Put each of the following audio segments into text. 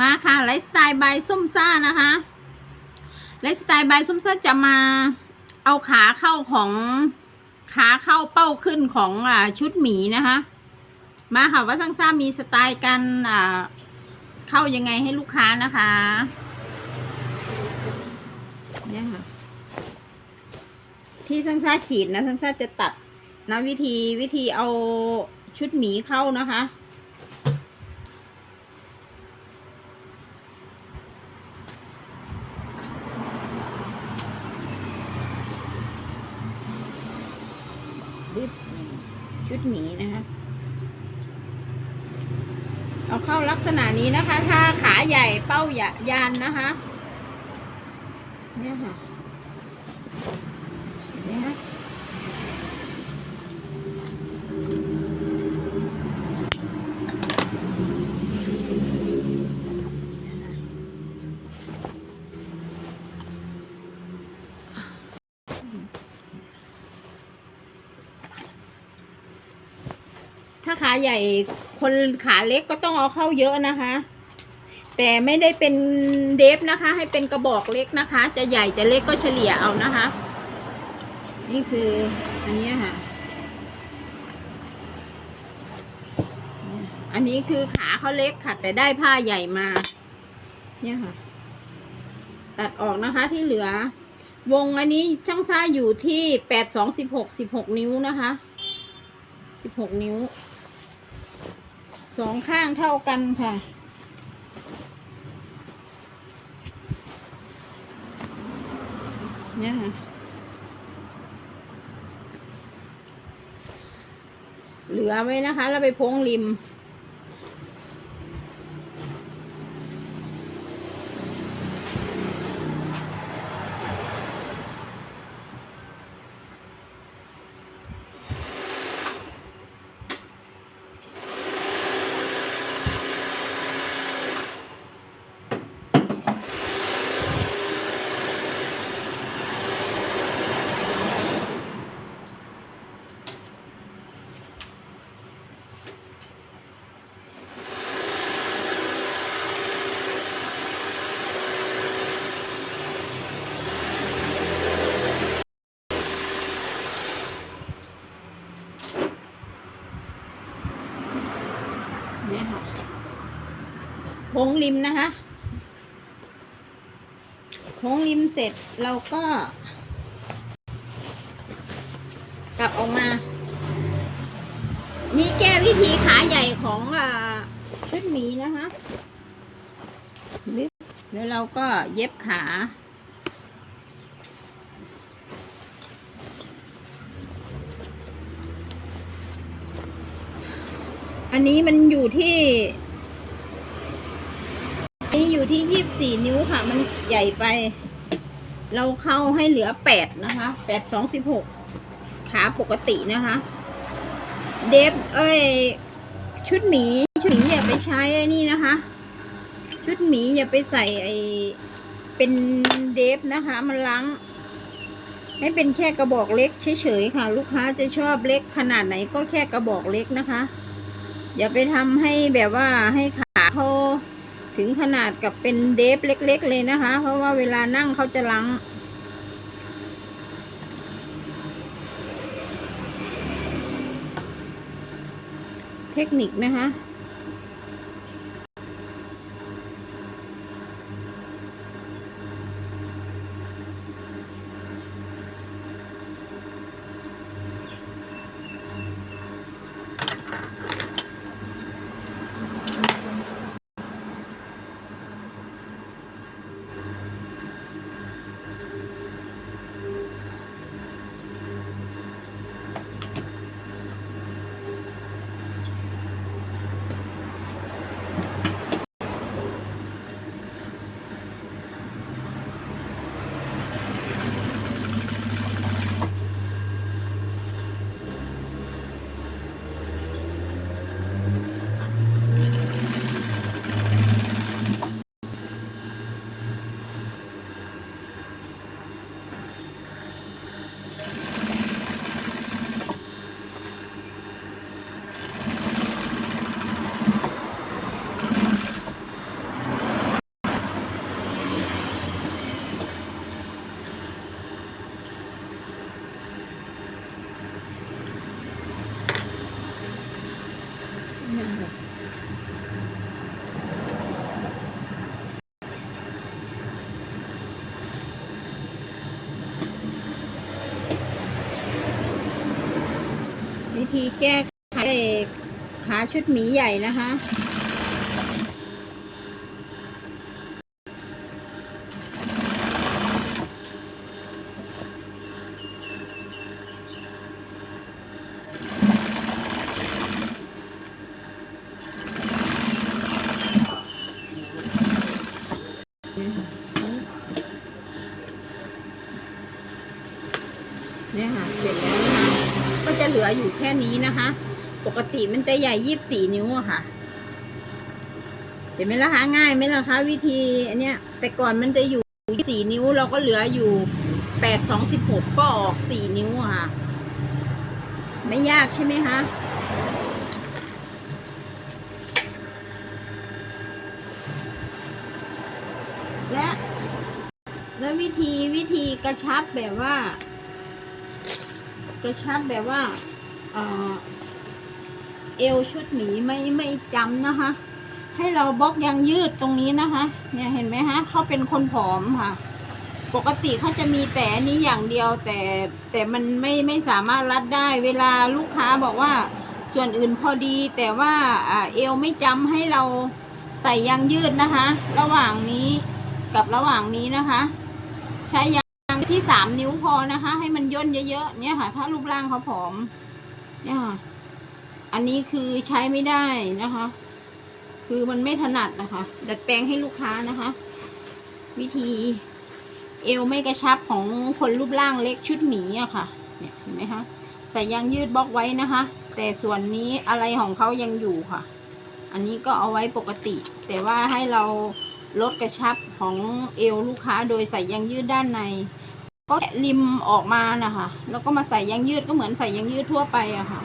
มาค่ะไลฟ์สไตล์บส้มซ่านะคะไลฟ์สไตล์บส้มซ่าจะมาเอาขาเข้าของขาเข้าเป้าขึ้นของอ่าชุดหมีนะคะ มาค่ะว่าซังซ่ามีสไตล์การอ่าเข้ายังไงให้ลูกค้านะคะเนี่ยค่ะที่ซังซ่าขีดนะซังซ่าจะตัดนะวิธีวิธีเอาชุดหมีเข้านะคะ รีบชุดหมีนะคะเอาเข้าลักษณะนี้นะคะ ถ้าขาใหญ่เป้าหญ่ยานนะคะ เนี่ยค่ะเนี่ยค่ะ ถ้าขาใหญ่คนขาเล็กก็ต้องเอาเข้าเยอะนะคะ แต่ไม่ได้เป็นเดฟนะคะ ให้เป็นกระบอกเล็กนะคะ จะใหญ่จะเล็กก็เฉลี่ยเอานะคะ นี่คืออันนี้ค่ะ อันนี้คือขาเขาเล็กค่ะ แต่ได้ผ้าใหญ่มา เนี่ยค่ะ ตัดออกนะคะที่เหลือ วงอันนี้ช่างซ่าอยู่ที่แปดสองสิบหกสิบหกนิ้วนะคะสิบหกนิ้ว สองข้างเท่ากันค่ะ เนี่ยค่ะ เหลือไว้นะคะ แล้วไปพงริม ค้งริมนะคะโค้งริมเสร็จเราก็ กลับออกมา นี่แก้วิธีขาใหญ่ของอชุดหมีนะคะแล้วเราก็เย็บขาอันนี้มันอยู่ที่ นี้อยู่ที่ยี่บสี่นิ้วค่ะ มันใหญ่ไป เราเข้าให้เหลือแปดนะคะแปดสองสิบหกขาปกตินะคะ เดฟเอ้ย ชุดหมี ชุดหมีอย่าไปใช้ไอ้นี่นะคะ ชุดหมีอย่าไปใส่ไอเป็นเดฟนะคะ มันล้างให้เป็นแค่กระบอกเล็กเฉยๆค่ะ ลูกค้าจะชอบเล็กขนาดไหนก็แค่กระบอกเล็กนะคะ อย่าไปทำให้แบบว่าให้ขา ถึงขนาดกับเป็นเดฟเล็ก ๆ เลยนะคะ เพราะว่าเวลานั่งเขาจะลังเทคนิคนะคะ วิธีแก้ไขขาชุดหมีใหญ่นะคะ เนี่ยค่ะ เสร็จแล้วนะคะ ก็จะเห ลืออยู่แค่นี้นะคะ ปกติมันจะใหญ่ยี่บสี่นิ้วอะค่ะ เห็นไหมล่ะคะง่ายไหมล่ะคะ วิธีอันเนี้ย แต่ก่อนมันจะอยู่สี่นิ้ว เราก็เหลืออยู่แปดสองสิบหกก็ออกสี่นิ้วอะค่ะ ไม่ยากใช่ไหมคะและแล้ววิธีวิธีกระชับแบบว่า กระชับแบบว่า เอวชุดหมีไม่ไม่จำนะคะ ให้เราบล็อกยางยืดตรงนี้นะคะ เนี่ยเห็นไหมฮะเขาเป็นคนผอมค่ะ ปกติเขาจะมีแต่นี้อย่างเดียวแต่แต่มันไม่ไม่สามารถรัดได้ เวลาลูกค้าบอกว่าส่วนอื่นพอดี แต่ว่าเอวไม่จำให้เราใส่ยางยืดนะคะ ระหว่างนี้กับระหว่างนี้นะคะ ใช้ยางที่สามนิ้วพอนะคะ ให้มันย่นเยอะๆเนี่ยค่ะ ถ้ารูปร่างเขาผอม เนี่ยค่ะ อันนี้คือใช้ไม่ได้นะคะ คือมันไม่ถนัดนะคะ ดัดแปลงให้ลูกค้านะคะ วิธี เอวไม่กระชับของคนรูปร่างเล็กชุดหมีอะค่ะ เนี่ยเห็นไหมคะใส่ยางยืดบล็อกไว้นะคะ แต่ส่วนนี้อะไรของเขายังอยู่ค่ะ อันนี้ก็เอาไว้ปกติ แต่ว่าให้เราลดกระชับของเอวลูกค้าโดยใส่ยางยืดด้านใน ก็แกะริมออกมานะคะแล้วก็มาใส่ยางยืดก็เหมือนใส่ยางยืดทั่วไปอะค่ะ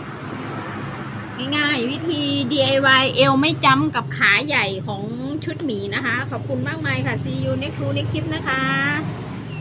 ง่ายๆวิธี DIY เอวไม่จำกับขาใหญ่ของชุดหมีนะคะ ขอบคุณมากมายค่ะ see you next next clip นะคะ